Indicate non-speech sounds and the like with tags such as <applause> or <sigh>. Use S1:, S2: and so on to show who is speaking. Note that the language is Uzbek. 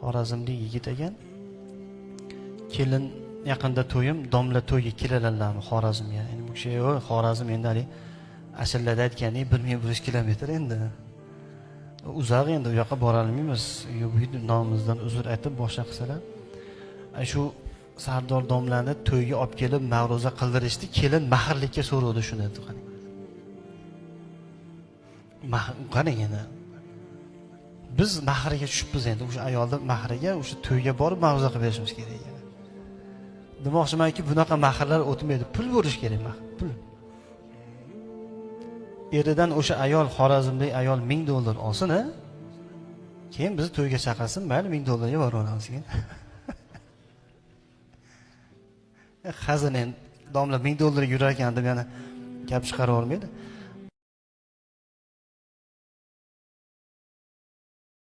S1: xorazmlik yigit ekan. Kelin yaqinda to'yim domla to'yga keladilarmi xorazmga endi bu kishi "Yo'q, xorazm endi haligi asrlarda aytgandek bir ming bir yuz kilometr endi. Uzoq endi u yoqqa borolmaymiz. Olmaymiz nomimizdan uzr aytib boshqa qilsalar. Shu sardor domlani to'yga olib kelib ma'ruza qildirishdi kelin mahrlikka so'rovdi shuni deb qarang endi. Biz mahriga tushibmiz endi o'sha ayolni mahriga o'sha to'yga borib ma'ruza qilib berishimiz kerak ekan. Demoqchimanki bunaqa mahrlar o'tmaydi. Pul bo'lishi kerak mahr pul. Eridan o'sha ayol xorazmlik ayol ming dollar olsin a keyin bizni to'yga chaqirsin mayli ming dollarga borib olamiz keyin. <laughs> Hazin endi domla ming dollarga yurar ekan deb yana gap chiqarib yubormaydi